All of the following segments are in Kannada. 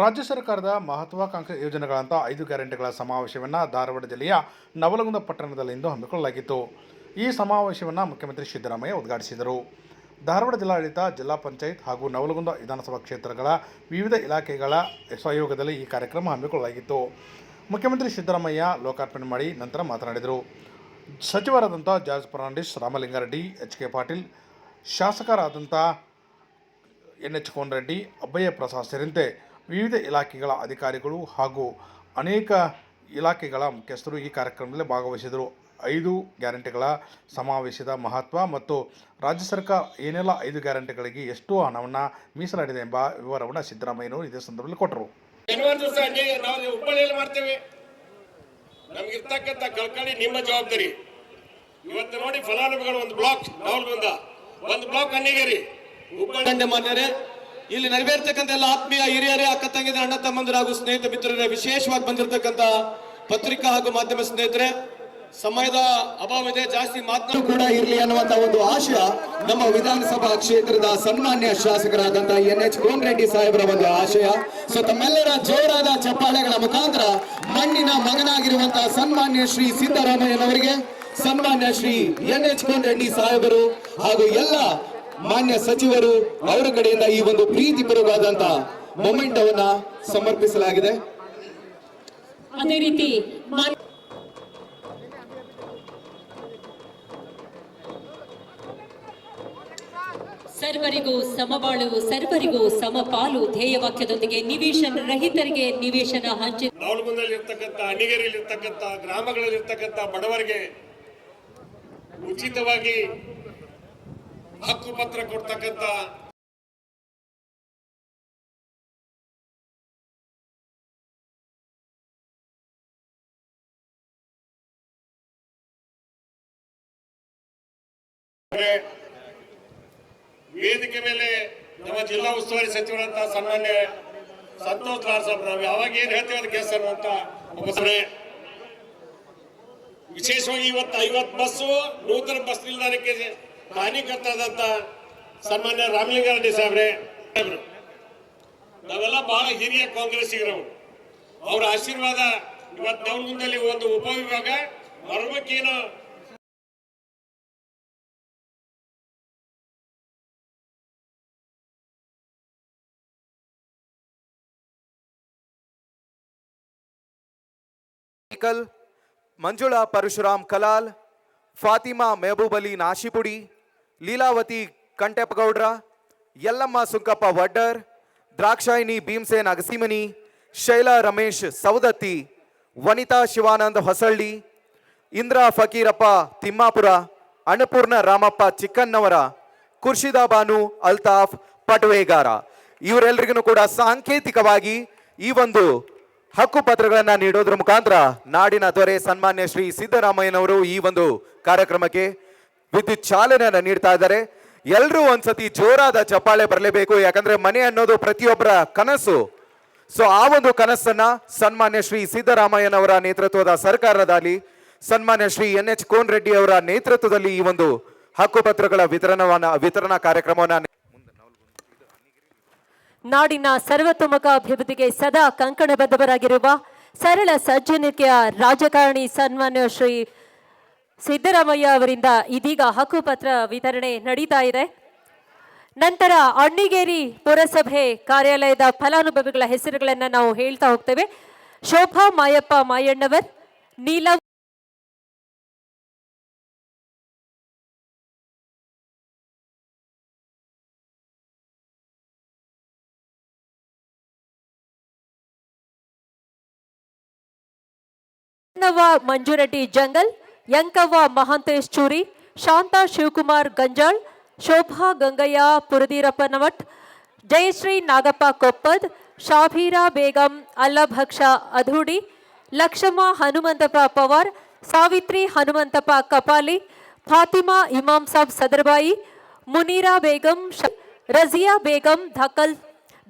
ರಾಜ್ಯ ಸರ್ಕಾರದ ಮಹತ್ವಾಕಾಂಕ್ಷಿ ಯೋಜನೆಗಳಂಥ ಐದು ಗ್ಯಾರಂಟಿಗಳ ಸಮಾವೇಶವನ್ನು ಧಾರವಾಡ ಜಿಲ್ಲೆಯ ನವಲಗುಂದ ಪಟ್ಟಣದಲ್ಲಿಂದು ಹಮ್ಮಿಕೊಳ್ಳಲಾಗಿತ್ತು. ಈ ಸಮಾವೇಶವನ್ನು ಮುಖ್ಯಮಂತ್ರಿ ಸಿದ್ದರಾಮಯ್ಯ ಉದ್ಘಾಟಿಸಿದರು. ಧಾರವಾಡ ಜಿಲ್ಲಾಡಳಿತ, ಜಿಲ್ಲಾ ಪಂಚಾಯತ್ ಹಾಗೂ ನವಲಗುಂದ ವಿಧಾನಸಭಾ ಕ್ಷೇತ್ರಗಳ ವಿವಿಧ ಇಲಾಖೆಗಳ ಸಹಯೋಗದಲ್ಲಿ ಈ ಕಾರ್ಯಕ್ರಮ ಹಮ್ಮಿಕೊಳ್ಳಲಾಗಿತ್ತು. ಮುಖ್ಯಮಂತ್ರಿ ಸಿದ್ದರಾಮಯ್ಯ ಲೋಕಾರ್ಪಣೆ ಮಾಡಿ ನಂತರ ಮಾತನಾಡಿದರು. ಸಚಿವರಾದಂಥ ಜಾರ್ಜ್ ಫರ್ನಾಂಡಿಸ್, ರಾಮಲಿಂಗಾರೆಡ್ಡಿ, ಎಚ್ ಕೆ ಪಾಟೀಲ್, ಶಾಸಕರಾದಂಥ ಎನ್ ಎಚ್ ಕೋನರೆಡ್ಡಿ, ಅಬ್ಬಯ್ಯ ಪ್ರಸಾದ್ ಸೇರಿದಂತೆ ವಿವಿಧ ಇಲಾಖೆಗಳ ಅಧಿಕಾರಿಗಳು ಹಾಗೂ ಅನೇಕ ಇಲಾಖೆಗಳ ಮುಖ್ಯಸ್ಥರು ಈ ಕಾರ್ಯಕ್ರಮದಲ್ಲಿ ಭಾಗವಹಿಸಿದರು. ಐದು ಗ್ಯಾರಂಟಿಗಳ ಸಮಾವೇಶದ ಮಹತ್ವ ಮತ್ತು ರಾಜ್ಯ ಸರ್ಕಾರ ಏನೆಲ್ಲ ಐದು ಗ್ಯಾರಂಟಿಗಳಿಗೆ ಎಷ್ಟು ಹಣವನ್ನು ಮೀಸಲಾಡಿದೆ ಎಂಬ ವಿವರವನ್ನು ಸಿದ್ದರಾಮಯ್ಯನವರು ಇದೇ ಸಂದರ್ಭದಲ್ಲಿ ಕೊಟ್ಟರು. ನಮಗಿರ್ತಕ್ಕಂಥ ಕಳ್ಕಳಿ ನಿಮ್ಮ ಜವಾಬ್ದಾರಿ. ಇವತ್ತು ನೋಡಿ ಫಲಾನುಭವಿಗಳು ಒಂದು ಬ್ಲಾಕ್ ಒಂದು ಬ್ಲಾಕ್ ಅನ್ನಿಗೇರಿ ಇಲ್ಲಿ ನೆರವೇರ್ತಕ್ಕಂಥ ಎಲ್ಲ ಆತ್ಮೀಯ ಹಿರಿಯರೇ, ಅಕ್ಕ ತಂಗಿದ ಅಣ್ಣ ತಮ್ಮಂದಿರ ಹಾಗೂ ಸ್ನೇಹಿತ ಮಿತ್ರರೇ, ವಿಶೇಷವಾಗಿ ಬಂದಿರತಕ್ಕಂತ ಪತ್ರಿಕಾ ಹಾಗೂ ಮಾಧ್ಯಮ ಸ್ನೇಹಿತರೆ, ಸಮಯದ ಅಭಾವ ಇದೆ, ಜಾಸ್ತಿ ಮಾತು ಕೂಡ ಇರಲಿ ಅನ್ನುವಂತ ಒಂದು ಆಶಯ ನಮ್ಮ ವಿಧಾನಸಭಾ ಕ್ಷೇತ್ರದ ಸನ್ಮಾನ್ಯ ಶಾಸಕರಾದಂತಹ ಎನ್ ಎಚ್ ಕೋಮರೆಡ್ಡಿ ಸಾಹೇಬರ ಒಂದು ಆಶಯ. ಸೊ ತಮ್ಮೆಲ್ಲರ ಜೋರಾದ ಚಪ್ಪಾಳೆಗಳ ಮುಖಾಂತರ ಮಣ್ಣಿನ ಮಗನಾಗಿರುವಂತಹ ಸನ್ಮಾನ್ಯ ಶ್ರೀ ಸಿದ್ದರಾಮಯ್ಯನವರಿಗೆ, ಸನ್ಮಾನ್ಯ ಶ್ರೀ ಎನ್ ಎಚ್ ರೆಡ್ಡಿ ಸಾಹೇಬರು ಹಾಗೂ ಎಲ್ಲ ಮಾನ್ಯ ಸಚಿವರು ಅವರ ಕಡೆಯಿಂದ ಈ ಒಂದು ಪ್ರೀತಿಪೂರ್ವಕವಾದಂತ ಮೊಮೆಂಟ್ ಅವನ್ನ ಸಮರ್ಪಿಸಲಾಗಿದೆ. ಅದೇ ರೀತಿ ಸರ್ವರಿಗೂ ಸಮಬಾಳು ಸರ್ವರಿಗೂ ಸಮಪಾಲು ಧ್ಯೇಯವಾಕ್ಯದೊಂದಿಗೆ ನಿವೇಶನ ರಹಿತರಿಗೆ ನಿವೇಶನ ಹಂಚಿ ಇರ್ತಕ್ಕಂಥ ಗ್ರಾಮಗಳಲ್ಲಿರ್ತಕ್ಕಂಥ ಇರ್ತಕ್ಕಂಥ ಗ್ರಾಮಗಳಲ್ಲಿ ಇರ್ತಕ್ಕಂಥ ಬಡವರಿಗೆ ಉಚಿತವಾಗಿ ಹಕ್ಕು ಪತ್ರ ಕೊಡ್ತಕ್ಕಂಥ ವೇದಿಕೆ ಮೇಲೆ ನಮ್ಮ ಜಿಲ್ಲಾ ಉಸ್ತುವಾರಿ ಸಚಿವರಂತ ಸನ್ಮಾನ್ಯ ಸಂತೋಷ್ ಲಾಡ್ ಸಾಹೇಬ್ ನಾವು ಯಾವಾಗ ಏನ್ ಹೇಳ್ತೀವಿ ಅದಕ್ಕೆ ಸರ್ ಅಂತ ವಿಶೇಷವಾಗಿ ಇವತ್ತು ಐವತ್ತು ಬಸ್ಸು, ನೂತನ ಬಸ್ ನಿಲ್ದಾಣಕ್ಕೆ ಹಾನಿಕರ್ತಾದಂತ ಸನ್ಮಾನ್ಯ ರಾಮಲಿಂಗಾರೆಡ್ಡಿ ಸಾಹೇಬ್ರೆ. ನಾವೆಲ್ಲ ಬಹಳ ಹಿರಿಯ ಕಾಂಗ್ರೆಸ್ಸಿಗರವರು ಅವರ ಆಶೀರ್ವಾದ ಇವತ್ತು ನವಲಗುಂದಲ್ಲಿ ಒಂದು ಉಪವಿಭಾಗ ಕಲ್ ಮಂಜುಳಾ ಪರಶುರಾಮ್ ಕಲಾಲ್ ಫಾತಿಮಾ ಮೆಹಬೂಬ್ ಅಲಿ ನಾಶಿಪುಡಿ ಲೀಲಾವತಿ ಕಂಟೆಪ್ಪಗೌಡ್ರ ಯಲ್ಲಮ್ಮ ಸುಂಕಪ್ಪ ವಡ್ಡರ್, ದ್ರಾಕ್ಷಾಯಿನಿ ಭೀಮಸೇನ್ ಅಗಸಿಮನಿ ಶೈಲಾ ರಮೇಶ್ ಸೌದತ್ತಿ ವನಿತಾ ಶಿವಾನಂದ್ ಹೊಸಳ್ಳಿ, ಇಂದ್ರ ಫಕೀರಪ್ಪ ತಿಮ್ಮಾಪುರ, ಅನ್ನಪೂರ್ಣ ರಾಮಪ್ಪ ಚಿಕ್ಕನ್ನವರ ಖುರ್ಷಿದಾ ಬಾನು ಅಲ್ತಾಫ್ ಪಟ್ವೇಗಾರ. ಇವರೆಲ್ಲರಿಗೂ ಕೂಡ ಸಾಂಕೇತಿಕವಾಗಿ ಈ ಒಂದು ಹಕ್ಕು ಪತ್ರಗಳನ್ನ ನೀಡೋದ್ರ ಮುಖಾಂತರ ನಾಡಿನ ದೊರೆ ಸನ್ಮಾನ್ಯ ಶ್ರೀ ಸಿದ್ದರಾಮಯ್ಯನವರು ಈ ಒಂದು ಕಾರ್ಯಕ್ರಮಕ್ಕೆ ವಿದ್ಯುತ್ ಚಾಲನೆಯನ್ನು ನೀಡ್ತಾ ಇದ್ದಾರೆ. ಎಲ್ಲರೂ ಒಂದ್ಸತಿ ಜೋರಾದ ಚಪ್ಪಾಳೆ ಬರಲೇಬೇಕು. ಯಾಕಂದ್ರೆ ಮನೆ ಅನ್ನೋದು ಪ್ರತಿಯೊಬ್ಬರ ಕನಸು. ಸೊ ಆ ಒಂದು ಕನಸನ್ನ ಸನ್ಮಾನ್ಯ ಶ್ರೀ ಸಿದ್ದರಾಮಯ್ಯನವರ ನೇತೃತ್ವದ ಸರ್ಕಾರದಲ್ಲಿ ಸನ್ಮಾನ್ಯ Shri N H cone Reddy ಅವರ ನೇತೃತ್ವದಲ್ಲಿ ಈ ಒಂದು ಹಕ್ಕುಪತ್ರಗಳ ವಿತರಣವನ್ನ, ವಿತರಣಾ ಕಾರ್ಯಕ್ರಮವನ್ನ ನಾಡಿನ ಸರ್ವತೋಮುಖ ಅಭಿವೃದ್ಧಿಗೆ ಸದಾ ಕಂಕಣಬದ್ಧವರಾಗಿರುವ ಸರಳ ಸಜ್ಜನಿಕೆಯ ರಾಜಕಾರಣಿ ಸನ್ಮಾನ್ಯ ಶ್ರೀ ಸಿದ್ದರಾಮಯ್ಯ ಅವರಿಂದ ಇದೀಗ ಹಕ್ಕುಪತ್ರ ವಿತರಣೆ ನಡೀತಾ ಇದೆ. ನಂತರ ಅಣ್ಣಿಗೇರಿ ಪುರಸಭೆ ಕಾರ್ಯಾಲಯದ ಫಲಾನುಭವಿಗಳ ಹೆಸರುಗಳನ್ನು ನಾವು ಹೇಳ್ತಾ ಹೋಗ್ತೇವೆ. ಶೋಭಾ ಮಾಯಪ್ಪ ಮಾಯಣ್ಣವರ್, ನೀಲ ಮಂಜುರೆಡ್ಡಿ ಜಂಗಲ್ ಯಂಕವ್ವ ಮಹಾಂತೇಶ್ ಚೂರಿ ಶಾಂತಾ ಶಿವಕುಮಾರ್ ಗಂಜಾಳ್ ಶೋಭಾ ಗಂಗಯ್ಯ ಪುರದೀರಪ್ಪನಮಠ್ ಜಯಶ್ರೀ ನಾಗಪ್ಪ ಕೊಪ್ಪದ್ ಶಾಬೀರಾ ಬೇಗಂ ಅಲ್ಲಭಕ್ಷ ಅಧೂಡಿ ಲಕ್ಷಮ್ಮ ಹನುಮಂತಪ್ಪ ಪವಾರ್ ಸಾವಿತ್ರಿ ಹನುಮಂತಪ್ಪ ಕಪಾಲಿ ಫಾತಿಮಾ ಇಮಾಂ ಸಾಬ್ ಸದರ್ಬಾಯಿ ಮುನೀರಾ ಬೇಗಂ ಶ- ರಜಿಯಾ ಬೇಗಂ ಧಕಲ್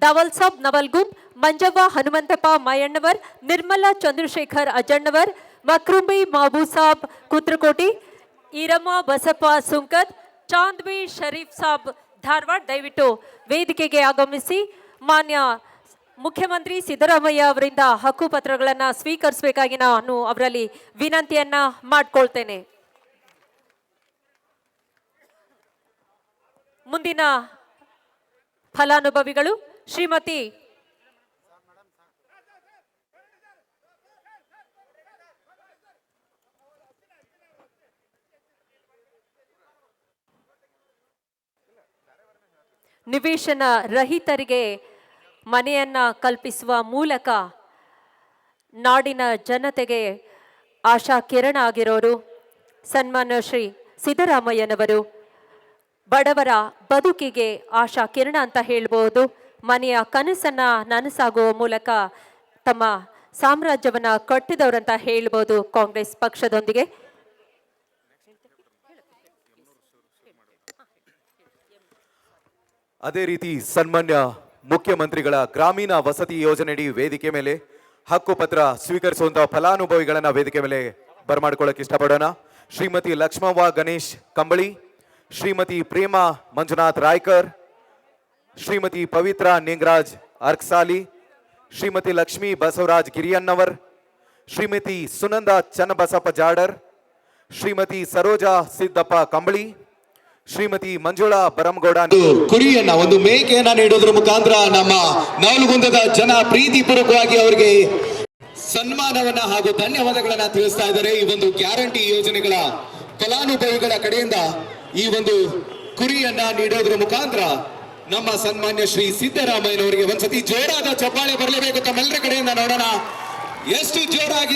ದಾವಲ್ ಸಾಬ್ ನವಲ್ಗುಂದ್ ಮಂಜವ್ವ ಹನುಮಂತಪ್ಪ ಮಾಯಣ್ಣವರ್ ನಿರ್ಮಲಾ ಚಂದ್ರಶೇಖರ್ ಅಜ್ಜಣ್ಣವರ್ ಮಕ್ರುಂಬಿ ಮಾಬೂಸಾಬ್ ಕುತ್ರಕೋಟಿ, ಈರಮ್ಮ, ಬಸಪ್ಪ ಸುಂಕದ್ ಚಾಂದ್ವಿ ಶರೀಫ್ ಸಾಬ್ ಧಾರವಾಡ ದಯವಿಟ್ಟು ವೇದಿಕೆಗೆ ಆಗಮಿಸಿ ಮಾನ್ಯ ಮುಖ್ಯಮಂತ್ರಿ ಸಿದ್ದರಾಮಯ್ಯ ಅವರಿಂದ ಹಕ್ಕುಪತ್ರಗಳನ್ನು ಸ್ವೀಕರಿಸಬೇಕಾಗಿ ನಾನು ಅವರಲ್ಲಿ ವಿನಂತಿಯನ್ನು ಮಾಡ್ಕೊಳ್ತೇನೆ. ಮುಂದಿನ ಫಲಾನುಭವಿಗಳು ಶ್ರೀಮತಿ ನಿವೇಶನ ರಹಿತರಿಗೆ ಮನೆಯನ್ನು ಕಲ್ಪಿಸುವ ಮೂಲಕ ನಾಡಿನ ಜನತೆಗೆ ಆಶಾ ಕಿರಣ ಆಗಿರೋರು ಸನ್ಮಾನ ಶ್ರೀ ಸಿದ್ದರಾಮಯ್ಯನವರು, ಬಡವರ ಬದುಕಿಗೆ ಆಶಾ ಕಿರಣ ಅಂತ ಹೇಳ್ಬೋದು. ಮನೆಯ ಕನಸನ್ನ ನನಸಾಗುವ ಮೂಲಕ ತಮ್ಮ ಸಾಮ್ರಾಜ್ಯವನ್ನು ಕಟ್ಟಿದವರಂತ ಹೇಳ್ಬೋದು ಕಾಂಗ್ರೆಸ್ ಪಕ್ಷದೊಂದಿಗೆ. ಅದೇ ರೀತಿ ಸನ್ಮಾನ್ಯ ಮುಖ್ಯಮಂತ್ರಿಗಳ ಗ್ರಾಮೀಣ ವಸತಿ ಯೋಜನೆಯಡಿ ವೇದಿಕೆ ಮೇಲೆ ಹಕ್ಕುಪತ್ರ ಸ್ವೀಕರಿಸುವಂತಹ ಫಲಾನುಭವಿಗಳನ್ನ ವೇದಿಕೆ ಮೇಲೆ ಬರಮಾಡ್ಕೊಳ್ಳಕ್ಕೆ ಇಷ್ಟಪಡೋಣ. ಶ್ರೀಮತಿ ಲಕ್ಷ್ಮವ್ವ ಗಣೇಶ್ ಕಂಬಳಿ, ಶ್ರೀಮತಿ ಪ್ರೇಮಾ ಮಂಜುನಾಥ್ ರಾಯ್ಕರ್, ಶ್ರೀಮತಿ ಪವಿತ್ರ ನಿಂಗರಾಜ್ ಅರ್ಕ್ಸಾಲಿ, ಶ್ರೀಮತಿ ಲಕ್ಷ್ಮೀ ಬಸವರಾಜ್ ಗಿರಿಯನ್ನವರ್, ಶ್ರೀಮತಿ ಸುನಂದ ಚನ್ನಬಸಪ್ಪ ಜಾಡರ್, ಶ್ರೀಮತಿ ಸರೋಜಾ ಸಿದ್ದಪ್ಪ ಕಂಬಳಿ ಶ್ರೀಮತಿ ಮಂಜುಳಾ ಬರಮಗೌಡ ಒಂದು ಕುರಿಯನ್ನ, ಒಂದು ಮೇಕೆಯನ್ನ ನೀಡೋದ್ರ ಮುಖಾಂತರ ನಮ್ಮ ನಾಲ್ಗುಂದದ ಜನ ಪ್ರೀತಿಪೂರ್ವಕವಾಗಿ ಅವರಿಗೆ ಸನ್ಮಾನವನ್ನ ಹಾಗೂ ಧನ್ಯವಾದಗಳನ್ನ ತಿಳಿಸ್ತಾ ಇದ್ದಾರೆ. ಈ ಒಂದು ಗ್ಯಾರಂಟಿ ಯೋಜನೆಗಳ ಫಲಾನುಭವಿಗಳ ಕಡೆಯಿಂದ ಈ ಒಂದು ಕುರಿಯನ್ನ ನೀಡೋದ್ರ ಮುಖಾಂತರ ನಮ್ಮ ಸನ್ಮಾನ್ಯ ಶ್ರೀ ಸಿದ್ದರಾಮಯ್ಯನವರಿಗೆ ಒಂದ್ಸತಿ ಜೋರಾದ ಚಪ್ಪಾಳೆ ಬರಲೇಬೇಕು. ತಮ್ಮೆಲ್ಲರ ಕಡೆಯಿಂದ ನೋಡೋಣ. ಎಷ್ಟು ಜೋರಾಗಿ